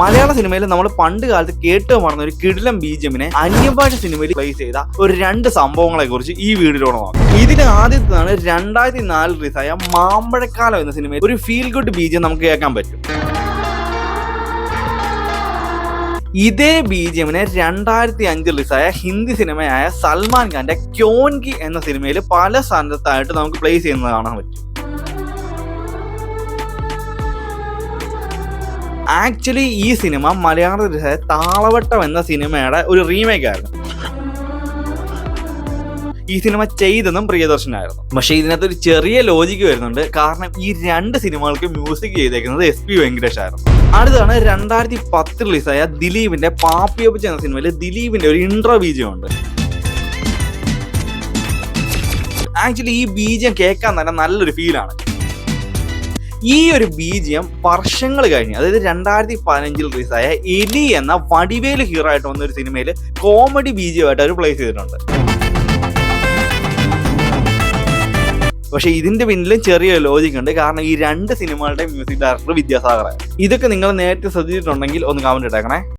മലയാള സിനിമയിൽ നമ്മൾ പണ്ട് കാലത്ത് കേട്ട് മറന്ന ഒരു കിടിലം ബീജമിനെ അന്യഭാഷ സിനിമയിൽ പ്ലേ ചെയ്ത ഒരു രണ്ട് സംഭവങ്ങളെ കുറിച്ച് ഈ വീഡിയോയിലൂടെ നോക്കാം. ഇതിന് ആദ്യത്തേതാണ് രണ്ടായിരത്തി നാലിൽ റിലീസായ മാമ്പഴക്കാലം എന്ന സിനിമയിൽ ഒരു ഫീൽ ഗുഡ് ബീജം നമുക്ക് കേൾക്കാൻ പറ്റും. ഇതേ ബീജിയമിനെ രണ്ടായിരത്തി അഞ്ചിൽ റിലീസായ ഹിന്ദി സിനിമയായ സൽമാൻ ഖാന്റെ ക്യോൻകി എന്ന സിനിമയിൽ പല സ്ഥാനത്തായിട്ട് നമുക്ക് പ്ലേസ് ചെയ്യുന്നത് കാണാൻ പറ്റും. ആക്ച്വലി ഈ സിനിമ മലയാളത്തിലെ താളവട്ടം എന്ന സിനിമയുടെ ഒരു റീമേക്ക് ആയിരുന്നു. ഈ സിനിമ ചെയ്തതും പ്രിയദർശനായിരുന്നു. പക്ഷെ ഇതിനകത്ത് ഒരു ചെറിയ ലോജിക്ക് വരുന്നുണ്ട്. കാരണം ഈ രണ്ട് സിനിമകൾക്ക് മ്യൂസിക് ചെയ്തേക്കുന്നത് എസ് പി വെങ്കടേഷ് ആയിരുന്നു. അടുത്താണ് രണ്ടായിരത്തി പത്ത് റിലീസായ ദിലീപിന്റെ പാപ്പിയപ്പച്ച എന്ന സിനിമയിൽ ദിലീപിന്റെ ഒരു ഇൻട്രോ ബീജം ഉണ്ട് ആക്ച്വലി ഈ ബീജം കേൾക്കാൻ തന്നെ നല്ലൊരു ഫീലാണ് ഈ ഒരു ബീജിയം വർഷങ്ങൾ കഴിഞ്ഞ് അതായത് രണ്ടായിരത്തി പതിനഞ്ചിൽ റിലീസായ എലി എന്ന വടിവേൽ ഹീറോ ആയിട്ട് വന്ന ഒരു സിനിമയിൽ കോമഡി ബീജിയമായിട്ട് അവർ പ്ലേ ചെയ്തിട്ടുണ്ട്. പക്ഷെ ഇതിന്റെ പിന്നിലും ചെറിയ ലോജിക് ഉണ്ട്. കാരണം ഈ രണ്ട് സിനിമകളുടെ മ്യൂസിക് ഡയറക്ടർ വിദ്യാസാഗറാണ് ഇതൊക്കെ നിങ്ങൾ നേരത്തെ ശ്രദ്ധിച്ചിട്ടുണ്ടെങ്കിൽ ഒന്ന് കമന്റ് ഇട്ടേക്കണേ.